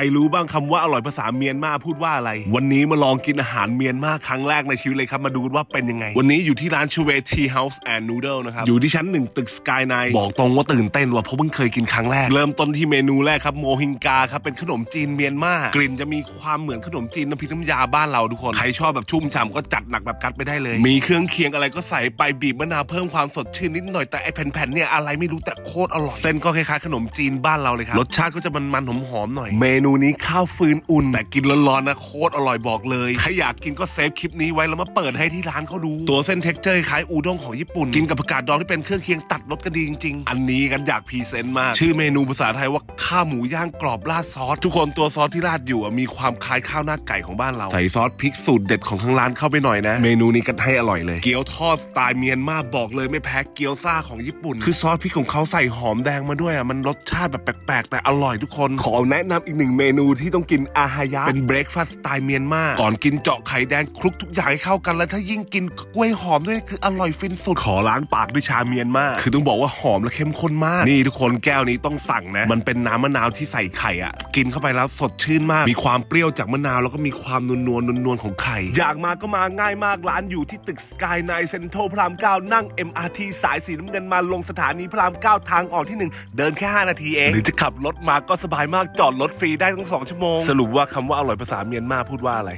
รรู้บ้างคำว่าอร่อยภาษาเมียนมาพูดว่าอะไร วันนี้มาลองกินอาหารเมียนมาครั้งแรกในชีวิตเลยครับมาดูกันว่าเป็นยังไง วันนี้อยู่ที่ร้านชเวทีเฮาส์แอนด์นูเดิลนะครับ อยู่ที่ชั้นหนึ่งตึกสกายไนบอกตรงว่าตื่นเต้นว่ะเพราะเพิ่งเคยกินครั้งแรก เริ่มต้นที่เมนูแรกครับโมฮิงกาครับเป็นขนมจีนเมียนมากลิ่นจะมีความเหมือนขนมจีนน้ำพริกน้ำยาบ้านเราทุกคนใครชอบแบบชุ่มฉ่ำก็จัดหนักแบบกัดไปได้เลย มีเครื่องเคียงอะไรก็ใส่ไปบีบมะนาวเพิ่มความสดชื่นนิดหน่อยแต่ไอแผ่นๆเนี่ยอะไรไม่รู้แต่โคตรอร่อยเส้นก็คล้ายๆขนมจีนบ้านเราเลยครับรสชาติก็จะมันๆหอมๆหน่อยเมนูนี้ข้าวฟืนอุ่นแต่กินร้อนๆนะโคตรอร่อยบอกเลยใครอยากกินก็เซฟคลิปนี้ไว้แล้วมาเปิดให้ที่ร้านเขาดู ตัวเส้นเท็กเจอร์คล้ายอูด้งของญี่ปุ่น กินกับผักกาดดองที่เป็นเครื่องเคียงตัดรสกันดีจริง ๆ อันนี้กันอยากพรีเซนต์มาก ชื่อเมนูภาษาไทยว่าข้าวหมูย่างกรอบราดซอสทุกคนตัวซอสที่ราดอยู่อะมีความคล้ายข้าวหน้าไก่ของบ้านเราใส่ซอสพริกสูตรเด็ดของทางร้านเข้าไปหน่อยนะ เมนูนี้กันให้อร่อยเลย เกี๊ยวทอดสไตล์เมียนมาบอกเลยไม่แพ้เกี๊ยวซ่าของญี่ปุ่น คือซอสพริกของเขาใส่หอมแดงมาด้วยอะมันรสชาติแบบแปลกๆ แต่อร่อยทุกคนขอแนะนำอีกหนึ่งเมนูที่ต้องกินอาฮายะ เป็นเบรคฟาสต์สไตล์เมียนมาก่อนกินเจาะไข่แดงคลุกทุกอย่างให้เข้ากันแล้วถ้ายิ่งกินกล้วยหอมด้วยคืออร่อยฟินสุดขอล้างปากด้วยชาเมียนมาคือต้องบอกว่าหอมและเข้มข้นมาก นี่ทุกคนแก้วนี้ต้องสั่งนะ มันเป็นน้ำมะนาวที่ใส่ไข่อะ กินเข้าไปแล้วสดชื่นมาก มีความเปรี้ยวจากมะนาวแล้วก็มีความนวลนวลนวลๆของไข่อยากมาก็มาง่ายมากร้านอยู่ที่ตึกสกายไนเซ็นทรัลพระรามเก้านั่ง MRT สายสีน้ำเงินมาลงสถานีพระรามเก้าทางออกที่หนึ่งเดินแค่ 5 นาทีเอง หรือจะขับรถมาก็สบายมากจอดรถฟรีได้ทั้งสองชั่วโมง สรุปว่าคำว่าอร่อยภาษาเมียนมาพูดว่าอะไร